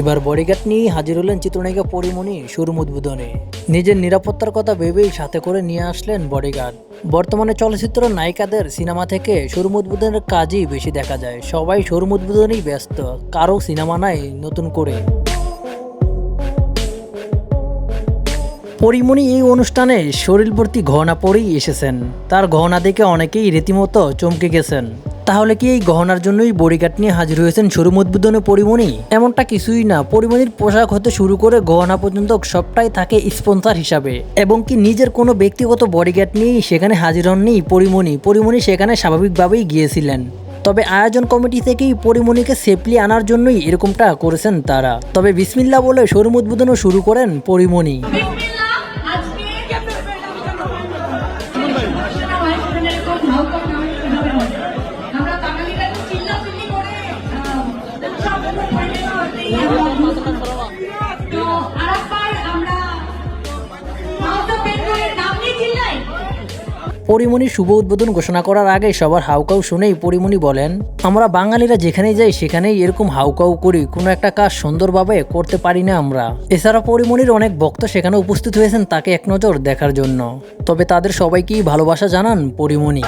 এবার বডিগার্ড নিয়ে হাজির হলেন চিত্রনায়িকা পরিমণি শুরুম উদ্বোধনে। নিজের নিরাপত্তার কথা ভেবেই সাথে করে নিয়ে আসলেন বডিগার্ড। বর্তমানে চলচ্চিত্র নায়িকাদের সিনেমা থেকে শোরুম উদ্বোধনের কাজই বেশি দেখা যায়। সবাই শোরুম উদ্বোধনেই ব্যস্ত, কারও সিনেমা নাই নতুন করে। পরিমণি এই অনুষ্ঠানে শরীর ভর্তি গহনা পরেই এসেছেন। তার গহনা দেখে অনেকেই রীতিমতো চমকে গেছেন। তাহলে কি এই গহনার জন্যই বডিগার্ড নিয়ে হাজির হয়েছেন শোরুম উদ্বোধনে পরিমণি? এমনটা কিছুই না, পরিমণির পোশাক হতে শুরু করে গহনা পর্যন্ত সবটাই থাকে স্পন্সর হিসাবে। এবং কি নিজের কোনো ব্যক্তিগত বডিগার্ড নিয়েই সেখানে হাজির হননি পরিমণি? পরিমণি সেখানে স্বাভাবিকভাবেই গিয়েছিলেন। তবে আয়োজন কমিটি থেকেই পরিমণিকে সেফলি আনার জন্যই এরকমটা করেছেন তারা। তবে বিসমিল্লা বলে শোরুম উদ্বোধনও শুরু করেন পরিমণি। আমরা বাঙালিরা তো চিল্লাচিল্লি করে উৎসব পরিবেশ করতেই তো আরেকবার আমরা মাউথ অফ বেঙ্গলের নাম নিয়ে চিল্লাই। পরিমণি শুভ উদ্বোধন ঘোষণা করার আগে সবার হাউকাউ শুনেই পরিমণি বলেন আমরা বাঙালিরা যেখানেই যাই সেখানেই এরকম হাউকাউ করি কোনো একটা কাজ সুন্দরভাবে করতে পারি না আমরা। এছাড়া পরিমণির অনেক ভক্ত সেখানে উপস্থিত হয়েছেন তাকে এক নজর দেখার জন্য। তবে তাদের সবাইকেই ভালোবাসা জানান পরিমণি।